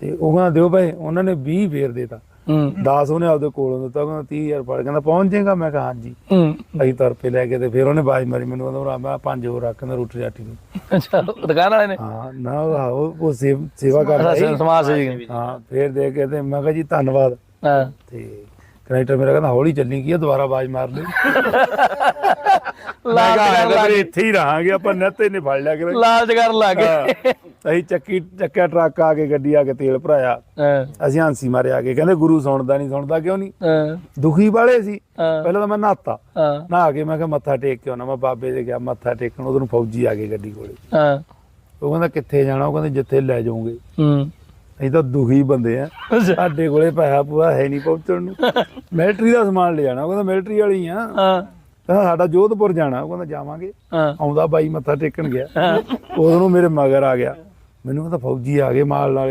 ਤੇ ਉਹ ਕਹਿੰਦਾ ਦਿਓ ਭਾਈ ਉਹਨਾਂ ਨੇ 20 ਫੇਰ ਦੇਤਾ। ਹੂੰ। 10 ਉਹਨੇ ਆਪਦੇ ਕੋਲੋਂ ਦਿੱਤਾ ਕਹਿੰਦਾ 30000 ਫੜ ਕਹਿੰਦਾ ਪਹੁੰਚ ਜਾਏਗਾ? ਮੈਂ ਕਿਹਾ ਹਾਂਜੀ। ਹੂੰ। ਅਸੀਂ ਤੁਰ ਪਏ ਲੈ ਕੇ ਤੇ ਫਿਰ ਉਹਨੇ ਬਾਜ ਮਾਰੀ ਮੈਨੂੰ ਕਹਿੰਦਾ ਮੈਂ ਪੰਜ ਹੋਰ ਰੱਖ ਕਹਿੰਦਾ ਰੋਟੀ ਰਾਟੀ ਨੂੰ। ਅੱਛਾ ਦੁਕਾਨ ਵਾਲੇ ਨੇ? ਹਾਂ ਨਾ ਉਹ ਸੇਵ- ਕਰਦਾ ਸੀ। ਸਮਾਜ ਸੇਵੀ ਹਾਂ ਫਿਰ ਦੇ ਕੇ ਤੇ ਮੈਂ ਕਿਹਾ ਜੀ ਧੰਨਵਾਦ। ਹਾਂ। ਤੇ ਕਨੈਕਟਰ ਮੇਰਾ ਕਹਿੰਦਾ ਹੌਲੀ ਚੱਲੀ ਕੀ ਆ ਦੁਬਾਰਾ ਬਾਜ ਮਾਰ ਲਈ। ਕਿਹਾ ਕਰਨ ਲੱਗ ਇੱਥੇ ਹੀ ਰਹਾਂਗੇ ਆਪਾਂ ਨੱਤੇ ਨਹੀਂ ਫੜ ਲਿਆ ਕਰੇ ਲਾਲਚ ਕਰਨ ਲੱਗ। ਅਸੀਂ ਚੱਕੀ ਚੱਕਿਆ ਟਰੱਕ ਆ ਕੇ ਗੱਡੀ ਆ ਕੇ ਤੇਲ ਭਰਾਇਆ। ਅਸੀਂ ਹਾਂਸੀ ਮਾਰੇ ਆ ਕੇ। ਕਹਿੰਦੇ ਗੁਰੂ ਸੁਣਦਾ ਨਹੀਂ ਸੁਣਦਾ ਕਿਉਂ ਨਹੀਂ ਦੁਖੀ ਵਾਲੇ ਸੀ। ਪਹਿਲਾਂ ਤਾਂ ਮੈਂ ਨਹਾਤਾ। ਨਹਾ ਕੇ ਮੈਂ ਕਿਹਾ ਮੱਥਾ ਟੇਕ ਕੇ ਆਉਣਾ। ਮੈਂ ਬਾਬੇ ਦੇ ਗਿਆ ਮੱਥਾ ਟੇਕਣ ਉਧਰੋਂ ਫੌਜੀ ਆ ਗਏ ਗੱਡੀ ਕੋਲੇ। ਉਹ ਕਹਿੰਦਾ ਕਿੱਥੇ ਜਾਣਾ? ਉਹ ਕਹਿੰਦੇ ਜਿੱਥੇ ਲੈ ਜਾਓਗੇ। ਅਸੀਂ ਤਾਂ ਦੁਖੀ ਬੰਦੇ ਆ। ਸਾਡੇ ਕੋਲੇ ਪੈਸਾ ਪੂਆ ਹੈ ਨਹੀਂ ਪਹੁੰਚਣ ਨੂੰ। ਮਿਲਟਰੀ ਦਾ ਸਮਾਨ ਲੈ ਜਾਣਾ। ਉਹ ਕਹਿੰਦਾ ਮਿਲਟਰੀ ਵਾਲੀ ਆ। ਕਹਿੰਦਾ ਸਾਡਾ ਜੋਧਪੁਰ ਜਾਣਾ। ਉਹ ਕਹਿੰਦਾ ਜਾਵਾਂਗੇ। ਆਉਂਦਾ ਬਾਈ ਮੱਥਾ ਟੇਕਣ ਗਿਆ। ਉਦੋਂ ਨੂੰ ਮੇਰੇ ਮਗਰ ਆ ਗਿਆ। ਮੈਨੂੰ ਕਹਿੰਦਾ ਫੌਜੀ ਆ ਗਏ ਮਾਲ ਨਾਲ।